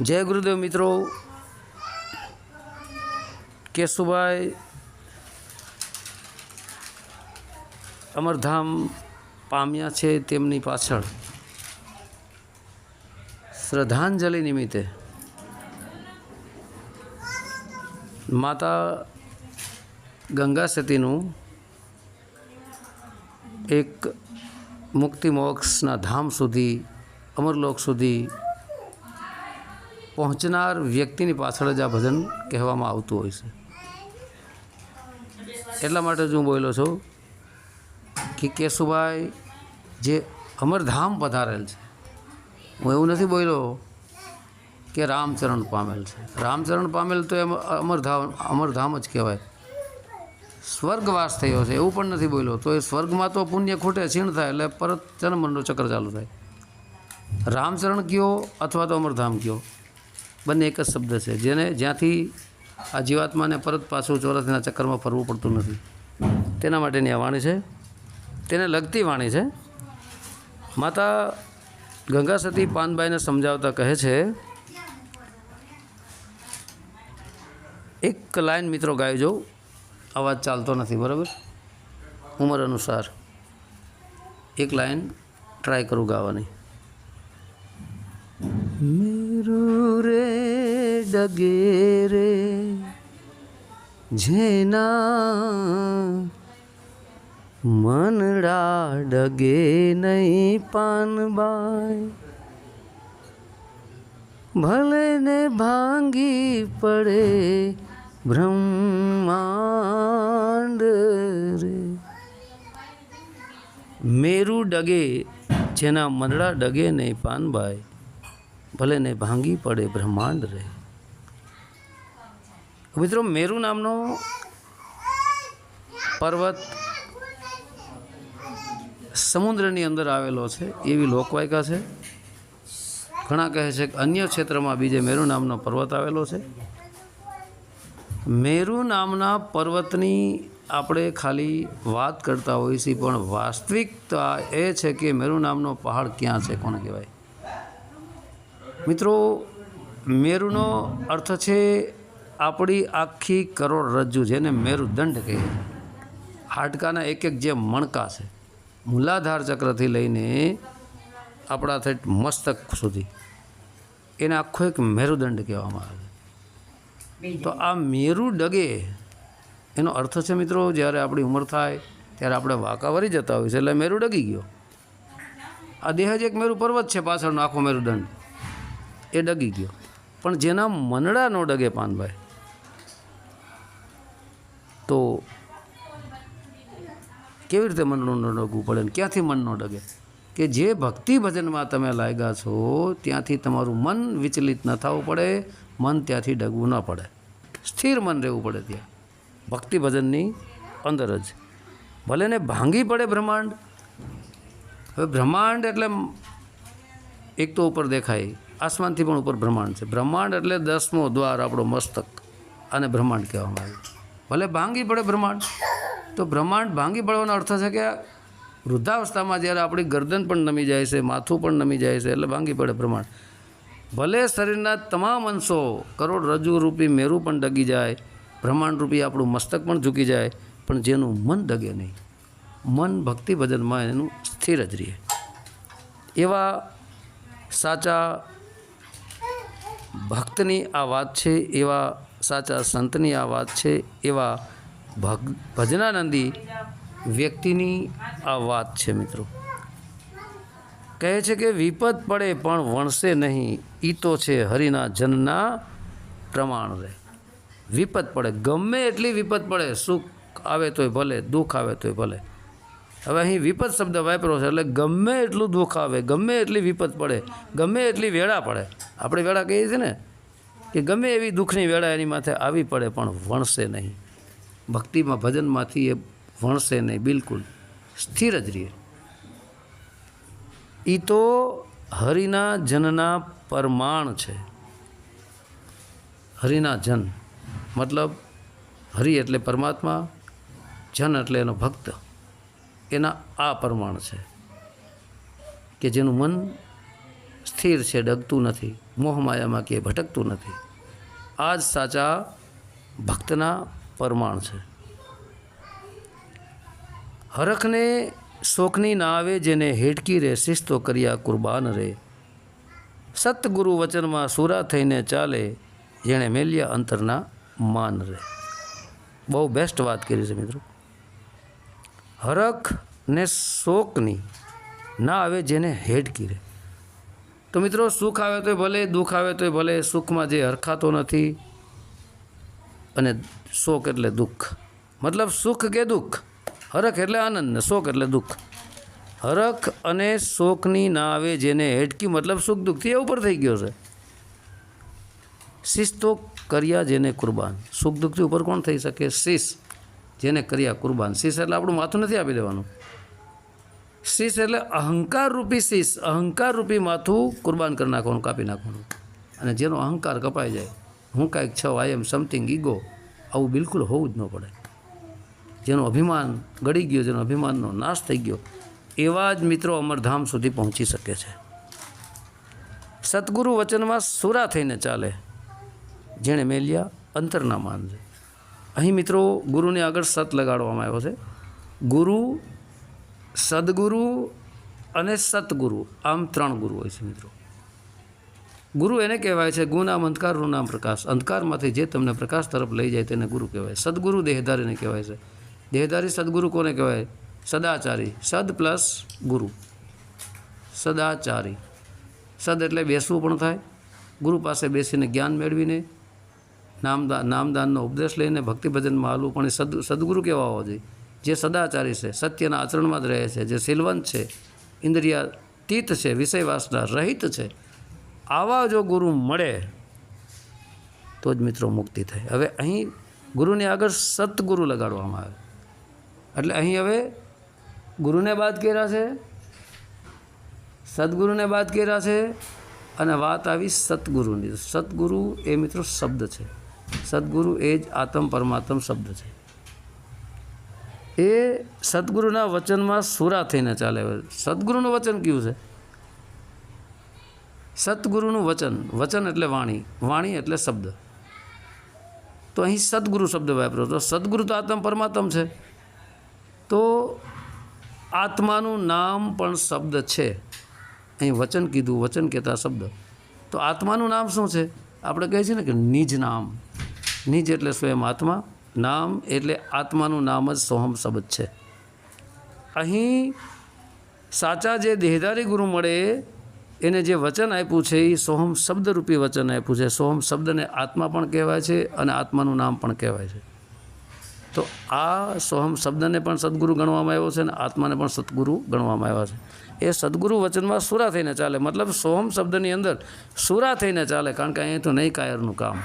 જય ગુરુદેવ મિત્રો. કેશુભાઈ, અમરધામ પામ્યા છે તેમની પાછળ. શ્રદ્ધાંજલિ નિમિત્તે. માતા ગંગા સતીનું એક મુક્તિ મોક્ષના ધામ સુધી, અમરલોક સુધી પહોંચનાર વ્યક્તિની પાછળ જ આ ભજન કહેવામાં આવતું હોય છે. એટલા માટે જ હું બોલ્યો છું કે કેશુભાઈ જે અમરધામ પધારેલ છે, હું એવું નથી બોલ્યો કે રામચરણ પામેલ છે. રામચરણ પામેલ તો એમ અમરધામ અમરધામ જ કહેવાય. સ્વર્ગવાસ થયો છે, એવું પણ નથી બોલ્યો. તો એ સ્વર્ગમાં તો પુણ્ય ખોટે છીણ થાય, એટલે પરત જન્મનો ચક્ર ચાલુ થાય. રામચરણ કયો અથવા તો અમરધામ કયો? બંને એક જ શબ્દ છે, જેને જ્યાંથી આ જીવાત્માને પરત પાછું ચોરાસીના ચક્કરમાં ફરવું પડતું નથી. તેના માટેની આ વાણી છે. તેને લગતી વાણી છે. માતા ગંગા સતી પાનબાઈને સમજાવતા કહે છે, એક લાઈન મિત્રો ગાઈ જાઉં અવાજ ચાલતો નથી, બરાબર? ઉંમર અનુસાર એક લાઈન ટ્રાય કરું ગાવાની. મેરું રે જેના મનડા ડગે નહીં પાનબાઈ ભલે ને ભાંગી પડે બ્રહ્માંડ રે. મેરું ડગે, જેના મનડા ડગે નહીં પાનબાઈ ભલે ને ભાંગી પડે બ્રહ્માંડ રે. મિત્રો, મેરુ નામનો પર્વત સમુદ્રની અંદર આવેલો છે, એવી લોકવાયકા છે. ઘણા કહે છે કે અન્ય ક્ષેત્રમાં બીજે મેરુ નામનો પર્વત આવેલો છે. મેરુ નામના પર્વતની આપણે ખાલી વાત કરતા હોઈએ છીએ, પણ વાસ્તવિકતા એ છે કે મેરુ નામનો પહાડ ક્યાં છે, કોને કહેવાય? મિત્રો, મેરુનો અર્થ છે આપણી આખી કરોડરજ્જુ જેને મેરુદંડ કહે. હાડકાના એક એક જે મણકા છે, મૂલાધાર ચક્રથી લઈને આપણા થઈ મસ્તક સુધી, એને આખો એક મેરુદંડ કહેવામાં આવે તો આ મેરુ ડગે, એનો અર્થ છે મિત્રો, જ્યારે આપણી ઉંમર થાય, ત્યારે આપણે વાંકા વરી જતા હોય છે એટલે મેરુ ડગી ગયો. આ દેહ જ એક મેરુ પર્વત છે, પાછળનો આખો મેરુદંડ એ ડગી ગયો. પણ જેના મનડા ન ડગે, પાનભાઈ તો કેવી રીતે મનનું ન ડગવું પડે ને ક્યાંથી મન ન ડગે? કે જે ભક્તિ ભજનમાં તમે લાગ્યા છો, ત્યાંથી તમારું મન વિચલિત ન થવું પડે, મન ત્યાંથી ડગવું ન પડે. સ્થિર મન રહેવું પડે ત્યાં. ભક્તિ ભજનની અંદર જ. ભલે ને ભાંગી પડે બ્રહ્માંડ. હવે બ્રહ્માંડ એટલે એક તો ઉપર દેખાય, આસમાનથી પણ ઉપર બ્રહ્માંડ છે. બ્રહ્માંડ એટલે દસમો દ્વાર આપણો મસ્તક, આને બ્રહ્માંડ કહેવામાં આવે ભલે ભાંગી પડે બ્રહ્માંડ. તો બ્રહ્માંડ ભાંગી પડવાનો અર્થ છે કે વૃદ્ધાવસ્થામાં જ્યારે આપણી ગરદન પણ નમી જાય છે, માથું પણ નમી જાય છે, એટલે ભાંગી પડે બ્રહ્માંડ. ભલે શરીરના તમામ અંશો કરોડરજ્જુ રૂપી મેરું પણ ડગી જાય, બ્રહ્માંડ રૂપી આપણું મસ્તક પણ ઝૂકી જાય, પણ જેનું મન ડગે નહીં. મન ભક્તિ ભજનમાં એનું સ્થિર જ રહે. એવા સાચા ભક્તની આ વાત છે, એવા સાચા સંતની આ વાત છે, એવા ભગ, ભજનાનંદી વ્યક્તિની આ વાત છે મિત્રો. કહે છે કે વિપત પડે પણ વણશે નહીં, ઈ તો છે હરિના જનના પ્રમાણ રહે વિપત પડે, ગમે એટલી વિપત પડે, સુખ આવે તોય ભલે, દુઃખ આવે તોય ભલે. હવે અહીં વિપત શબ્દ વાપરો છે એટલે ગમે એટલું દુઃખ આવે, ગમે એટલી વિપત પડે, ગમે એટલી વેળા પડે. આપણે વેળા કહીએ છીએ ને કે ગમે એવી દુઃખની વેળા એની માથે આવી પડે, પણ વણશે નહીં. ભક્તિમાં ભજનમાંથી એ વણશે નહીં, બિલકુલ. સ્થિર જ રહે એ તો હરિના જનના પરમાણ છે. હરિના જન, મતલબ હરિ એટલે પરમાત્મા, જન એટલે એનો ભક્ત. એના આ પ્રમાણ છે. કે જેનું મન સ્થિર છે, ડગતું નથી, મોહમાયામાં કે ભટકતું નથી. આ જ સાચા ભક્તના પરમાણ છે. હરખને શોખની ના આવે જેને હેડકી રે, શિસ્તો કર્યા કુરબાન રે. સતગુરુ વચનમાં સુરા થઈને ચાલે, જેણે મેલ્યા અંતરના માન રે. બહુ બેસ્ટ વાત કરી છે મિત્રો. હરખ ને શોકની ના આવે જેને હેડકી રે. તો મિત્રો, સુખ આવે તોય ભલે, દુઃખ આવે તોય ભલે, સુખમાં જે હરખાતો નથી અને શોક એટલે દુઃખ. મતલબ સુખ કે દુઃખ? હરખ એટલે આનંદ ને શોક એટલે દુઃખ. હરખ અને શોકની ના આવે જેને હેડકી મતલબ સુખ દુઃખથી એ ઉપર થઈ ગયો છે. શિસ્તો કર્યા જેને કુરબાન. સુખ દુઃખથી ઉપર કોણ થઈ શકે? શીશ જેને કર્યા કુરબાન. શીશ એટલે આપણું માથું નથી આપી દેવાનું. શીશ એટલે અહંકાર રૂપી શીશ અહંકાર રૂપી માથું કુરબાન કરી નાખવાનું, કાપી નાખવાનું. અને જેનો અહંકાર કપાઈ જાય, હું કાંઈક છ આઈ એમ સમથિંગ ઈગો આવું બિલકુલ હોવું જ ન પડે. જેનું અભિમાન ગળી ગયો, જેનો અભિમાનનો નાશ થઈ ગયો, એવા જ મિત્રો અમરધામ સુધી પહોંચી શકે છે. સદગુરુ વચનમાં સુરા થઈને ચાલે, જેણે મેલ્યા અંતરના માન છે. અહીં મિત્રો ગુરુને આગળ સત લગાડવામાં આવ્યો છે. ગુરુ સદગુરુ અને સતગુરુ, આમ ત્રણ ગુરુ હોય છે મિત્રો. ગુરુ એને કહેવાય છે ગુનામ અંધકારનું નામ પ્રકાશ. અંધકારમાંથી જે તમને પ્રકાશ તરફ લઈ જાય તેને ગુરુ કહેવાય. સદગુરુ દેહધારીને કહેવાય છે. દેહધારી, સદગુરુ કોને કહેવાય? સદાચારી. સદ પ્લસ ગુરુ. સદાચારી. સદ એટલે બેસવું પણ થાય. ગુરુ પાસે બેસીને જ્ઞાન મેળવીને નામદાન નામદાનનો ઉપદેશ લઈને ભક્તિ ભજનમાં હાલવું પણ સદ, સદગુરુ કહેવા હોવા જોઈએ. જે સદાચારી છે, સત્યના આચરણમાં જ રહે છે, જે સિલવંત છે ઇન્દ્રિયાતીત છે વિષય વાસના રહિત છે, આવા જો ગુરુ મળે, તો જ મિત્રો મુક્તિ થાય. હવે અહીં ગુરુની આગળ સત્ગુરુ લગાડવામાં આવે. એટલે અહીં હવે ગુરુને બાદ કર્યા છે, સદગુરુને બાદ કર્યા છે, અને વાત આવી સદગુરુની. સદગુરુ એ મિત્રો શબ્દ છે. સદગુરુ એ જ આત્મ પરમાત્મ શબ્દ છે. એ સદગુરુના વચનમાં સુરા થઈને ચાલે સદગુરુનું વચન કયું છે? સદગુરુનું વચન. વચન એટલે વાણી. વાણી એટલે શબ્દ. તો અહીં સદગુરુ શબ્દ વાપર્યો તો સદગુરુ તો આત્મ પરમાત્મ છે. તો આત્માનું નામ પણ શબ્દ છે. અહીં વચન કીધું, વચન કહેતા શબ્દ. તો આત્માનું નામ શું છે? આપણે કહીએ છીએ ને કે નિજ નામ. નિજ એટલે સ્વયં આત્મા. નામ એટલે આત્માનું નામ જ સોહમ શબ્દ છે. અહીં સાચા જે દેહધારી ગુરુ મળે, એને જે વચન આપ્યું છે એ સોહમ શબ્દરૂપી વચન આપ્યું છે. સોહમ શબ્દને આત્મા પણ કહેવાય છે અને આત્માનું નામ પણ કહેવાય છે. તો આ સોહમ શબ્દને પણ સદગુરુ ગણવામાં આવ્યો છે અને આત્માને પણ સદગુરુ ગણવામાં આવ્યા છે. એ સદગુરુ વચનમાં સુરા થઈને ચાલે. મતલબ સોહમ શબ્દની અંદર સુરા થઈને ચાલે, કારણ કે અહીંયા તો નહીં કાયરનું કામ.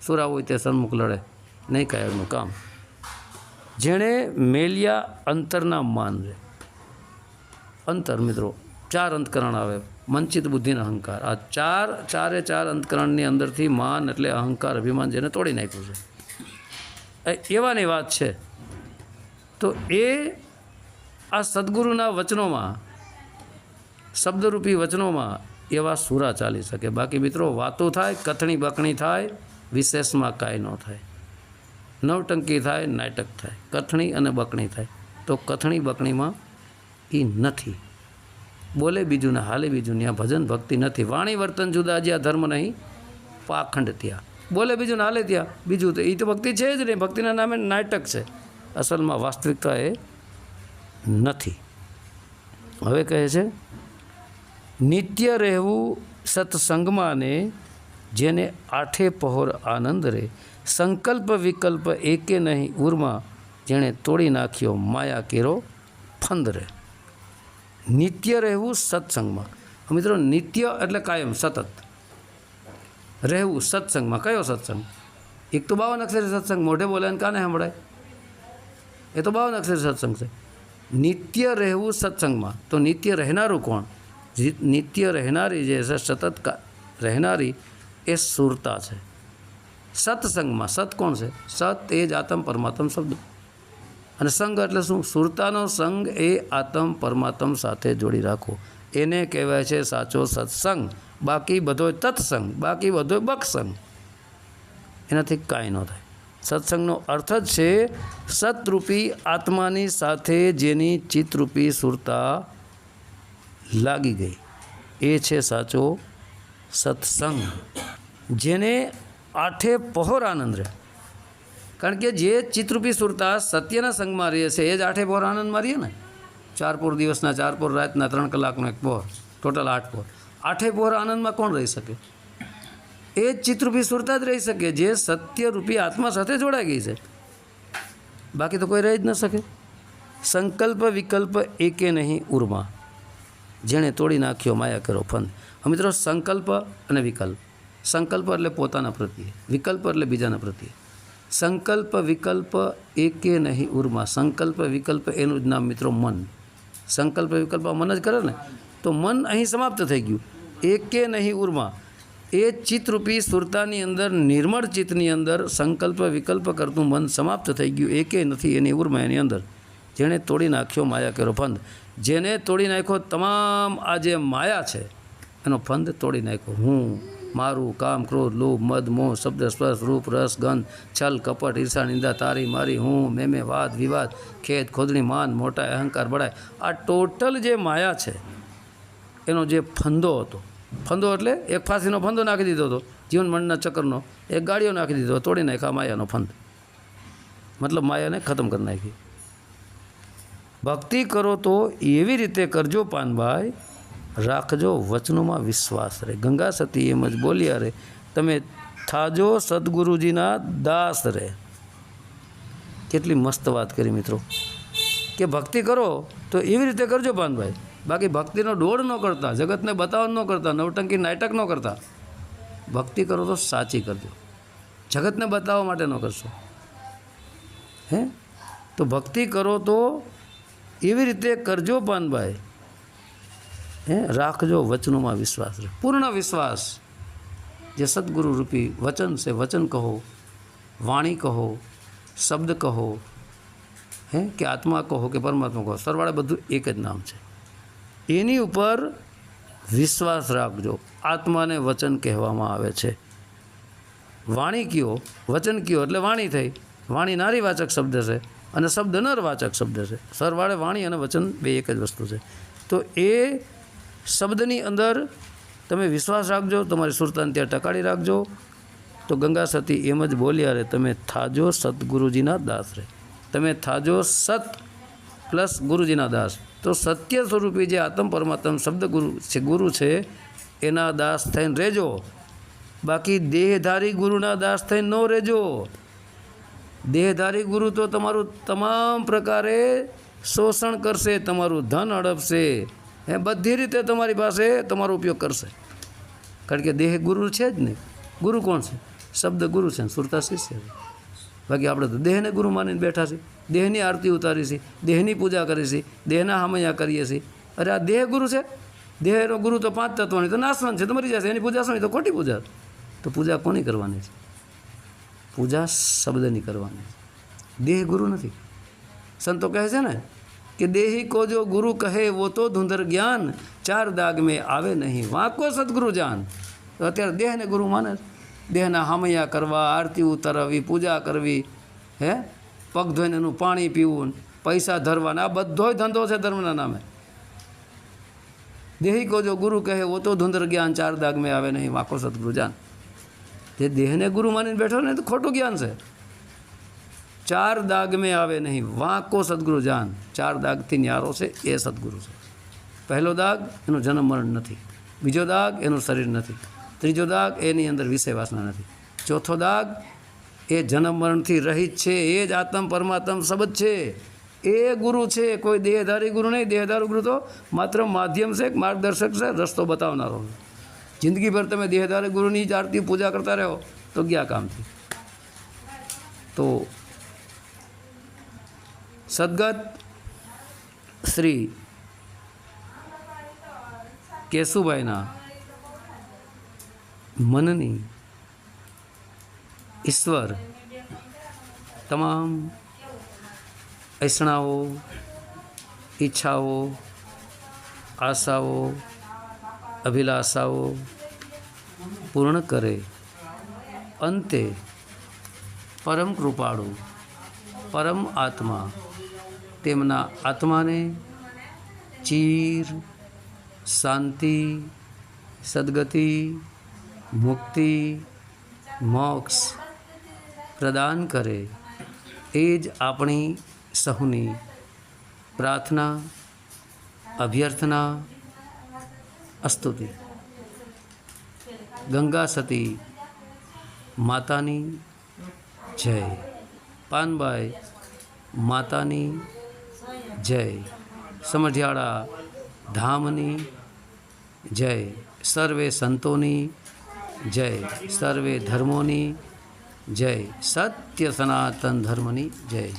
સુરા હોય તે સન્મુખ લડે. નહીં કાયરનું કામ. જેણે મેલિયા અંતરના માન રે અંતર મિત્રો, ચાર અંતકરણ આવે. મંચિત બુદ્ધિના અહંકાર. આ ચાર, ચારે ચાર અંતકરણની અંદરથી માન એટલે અહંકાર, અભિમાન જેને તોડી નાખ્યું છે. એવાની વાત છે. તો એ આ સદગુરુના વચનોમાં, શબ્દરૂપી વચનોમાં એવા સુરા ચાલી શકે. બાકી મિત્રો, વાતો થાય, કથણી બકણી થાય, વિશેષમાં કાંઈ ન થાય. નવટંકી થાય, નાટક થાય. કથણી અને બકણી થાય. તો કથણી બકણીમાં એ નથી. બોલે બીજું ને, હાલે બીજું ત્યાં ભજન ભક્તિ નથી. વાણી વર્તન જુદા જ્યાં ધર્મ નહીં, પાખંડ ત્યાં. બોલે બીજું ને હાલે ત્યાં. બીજું તો એ તો ભક્તિ છે જ નહીં. ભક્તિના નામે નાટક છે. અસલમાં વાસ્તવિકતા એ નથી. હવે કહે છે, નિત્ય રહેવું સત્સંગમાં ને જેને આઠે પહોર આનંદ રે સંકલ્પ વિકલ્પ એકે નહીં ઉર્મા જેણે તોડી નાખ્યો માયા કેરો ફંદ રે નિત્ય રહેવું સત્સંગમાં. મિત્રો, નિત્ય એટલે કાયમ, સતત. રહેવું સત્સંગમાં. કયો સત્સંગ? એક તો બાવન અક્ષરી સત્સંગ, મોઢે બોલે ને કાને સંભળાય? એ તો બાવન અક્ષરી સત્સંગ છે. નિત્ય રહેવું સત્સંગમાં. તો નિત્ય રહેનારું કોણ? નિત્ય રહેનારી જે છે, સતત રહેનારી, એ સુરતા છે. સત્સંગમાં સત કોણ છે? સત એ જ આત્મ પરમાત્મ શબ્દ. અને સંગ એટલે શું? સુરતાનો સંગ એ આત્મ પરમાત્મ સાથે જોડી રાખો એને કહેવાય છે સાચો સત્સંગ. બાકી બધો તત્સંગ, બાકી બધો બકસંગ. એનાથી કાંઈ ન થાય. સત્સંગનો અર્થ જ છે સતરૂપી આત્માની સાથે જેની ચિત્તરૂપી સુરતા લાગી ગઈ. એ છે સાચો સત્સંગ. જેને આઠે પહોર આનંદ રહે. કારણ કે જે ચિત્રરૂપી સુરતા સત્યના સંગમાં રહીએ છે, એ જ આઠે પહોર આનંદમાં રહીએ ને? ચાર પોર દિવસના, ચાર પોર રાતના, ત્રણ કલાકનો એક પહોર. ટોટલ આઠ પોર આઠે પહોર આનંદમાં કોણ રહી શકે? એ જ ચિત્રરૂપી સુરતા જ રહી શકે, જે સત્યરૂપી આત્મા સાથે જોડાઈ ગઈ છે. બાકી તો કોઈ રહી જ ન શકે. સંકલ્પ વિકલ્પ એકે નહીં ઉર્મા. જેણે તોડી નાખ્યો માયા કરો ફંદ. મિત્રો, સંકલ્પ અને વિકલ્પ. સંકલ્પ એટલે પોતાના પ્રત્યે, વિકલ્પ એટલે બીજાના પ્રત્યે. સંકલ્પ, વિકલ્પ એકે નહીં ઉર્મા. સંકલ્પ, વિકલ્પ એનું જ નામ મિત્રો મન. સંકલ્પ, વિકલ્પ મન જ કરે ને, તો મન અહીં સમાપ્ત થઈ ગયું. એકે નહીં ઉર્મા. એ ચિત્તરૂપી સુરતાની અંદર, નિર્મળ ચિત્તની અંદર સંકલ્પ, વિકલ્પ કરતું મન સમાપ્ત થઈ ગયું. એકે નથી, એની ઉર્મા એની અંદર. જેણે તોડી નાખ્યો માયા કેરો ફંદ. જેને તોડી નાખ્યો તમામ આ જે માયા છે, એનો ફંદ તોડી નાખ્યો. હું મારું કામ, ક્રોધ, લોભ, મદ, મોહ, શબ્દ, સ્પર્શ, રૂપ, રસ, ગંધ, છલ, કપટ, ઈર્ષા, નિંદા, તારી, મારી, હું મેમે વાદ, વિવાદ ખેત ખોદણી, માન, મોટા, અહંકાર બળાય આ ટોટલ જે માયા છે, એનો જે ફંદો હતો, ફંદો એટલે એક ફાંસીનો ફંદો નાખી દીધો હતો, જીવન મનના ચક્કરનો, એક ગાડીઓ નાખી દીધો, તોડી નાખ્યા માયાનો ફંદ. મતલબ માયાને ખતમ કરી નાખી. ભક્તિ કરો તો એવી રીતે કરજો પાનભાઈ રાખજો, વચનોમાં વિશ્વાસ રહે. ગંગા સતી એમ જ બોલ્યા રે, તમે થાજો, સદગુરુજીના દાસ રહે. કેટલી મસ્ત વાત કરી મિત્રો. કે ભક્તિ કરો તો એવી રીતે કરજો પાનભાઈ બાકી ભક્તિનો ડોળ ન કરતા, જગતને બતાવવા ન કરતા, નવટંકી નાટક ન કરતા. ભક્તિ કરો તો સાચી કરજો. જગતને બતાવવા માટે ન કરશો. હે? તો ભક્તિ કરો તો એવી રીતે કરજો પાનભાઈ હે, રાખજો, વચનોમાં વિશ્વાસ પૂર્ણ વિશ્વાસ. જે સદગુરુ રૂપી વચન છે, વચન કહો, વાણી કહો, શબ્દ કહો, હે, કે આત્મા કહો, કે પરમાત્મા કહો, સરવાળે બધું એક જ નામ છે. એની ઉપર વિશ્વાસ રાખજો. આત્માને વચન કહેવામાં આવે છે. વાણી કયો, વચન કયો, એટલે વાણી થઈ. વાણી નારીવાચક શબ્દ છે અને શબ્દ નરવાચક શબ્દ છે. સરવાળે વાણી અને વચન બે એક જ વસ્તુ છે. તો એ શબ્દની અંદર તમે વિશ્વાસ રાખજો, તમારી સુરતાને ત્યાં ટકાડી રાખજો. તો ગંગા સતી એમ જ બોલ્યા રે તમે થાજો સદગુરુજીના દાસ રે. તમે થાજો સત પ્લસ ગુરુજીના દાસ. તો સત્ય સ્વરૂપી જે આત્મ પરમાત્મ શબ્દ ગુરુ છે ગુરુ છે, એના દાસ થઈને રહેજો. બાકી દેહધારી ગુરુના દાસ થઈને ન રહેજો. દેહધારી ગુરુ તો તમારું તમામ પ્રકારે શોષણ કરશે, તમારું ધન હડપશે. એ બધી રીતે તમારી પાસે તમારો ઉપયોગ કરશે. કારણ કે દેહ ગુરુ છે જ નહીં. ગુરુ કોણ છે? શબ્દ ગુરુ છે સુરતા શિષ્ય છે. બાકી આપણે તો દેહને ગુરુ માનીને બેઠા છીએ. દેહની આરતી ઉતારી છે દેહની પૂજા કરી છે દેહના હામૈયા કરીએ છીએ. અરે આ દેહ ગુરુ છે? દેહનો ગુરુ તો પાંચ તત્વની તો નાશવાન છે, તો મરી જશે. એની પૂજા શું તો ખોટી પૂજા. તો પૂજા કોની કરવાની છે? પૂજા શબ્દની કરવાની છે. દેહ ગુરુ નથી. સંતો કહે છે ને કે દેહી કો જો ગુરુ કહે, વો તો ધુંધર જ્ઞાન, ચાર દાગ મેં આવે નહીં. વાંકો સદગુરુ જાન. તો અત્યારે દેહને ગુરુ માને દેહના હામૈયા કરવા, આરતી ઉતારવી, પૂજા કરવી, હે? પગ ધોઈને એનું પાણી પીવું પૈસા ધરવાના આ બધોય ધંધો છે ધર્મના નામે. દેહી કો જો ગુરુ કહે, વો તો ધુંધર જ્ઞાન, ચાર દાગ મેં આવે નહીં, વાંકો સદગુરુ જાન. જે દેહને ગુરુ માનીને બેઠો ને તો ખોટું જ્ઞાન છે. ચાર દાગ મેં આવે નહીં. વાંકો સદગુરુ જાન. ચાર દાગથી ન્યારો છે, એ સદગુરુ છે. પહેલો દાગ, એનો જન્મ મરણ નથી. બીજો દાગ, એનું શરીર નથી. ત્રીજો દાગ, એની અંદર વિષય વાસના નથી. ચોથો દાગ, એ જન્મ મરણથી રહિત છે, એ જ આત્મ પરમાત્મ શબ્દ છે. એ ગુરુ છે, કોઈ દેહધારી ગુરુ નહીં. દેહધારી ગુરુ તો માત્ર માધ્યમ છે, માર્ગદર્શક છે, રસ્તો બતાવનારો. જિંદગીભર તમે દેહધારી ગુરુની જ આરતી પૂજા કરતા રહો, તો ગયા કામથી તો સદગત શ્રી કેશુભાઈના મનની ઈશ્વર તમામ ઐસણાઓ ઈચ્છાઓ, આશાઓ, અભિલાષાઓ પૂર્ણ કરે. અંતે પરમ કૃપાળુ, પરમ આત્મા તેમના આત્માને ચીર, શાંતિ, સદગતિ, મુક્તિ, મોક્ષ પ્રદાન કરે એ જ આપણી સહુની પ્રાર્થના, અભ્યર્થના, અસ્તુતિ. ગંગા સતી માતાની જય. પાનબાઈ માતાની જય. સમઢિયાળા ધામની જય. સર્વે સંતોની જય. સર્વે ધર્મોની જય. સત્ય સનાતન ધર્મની જય.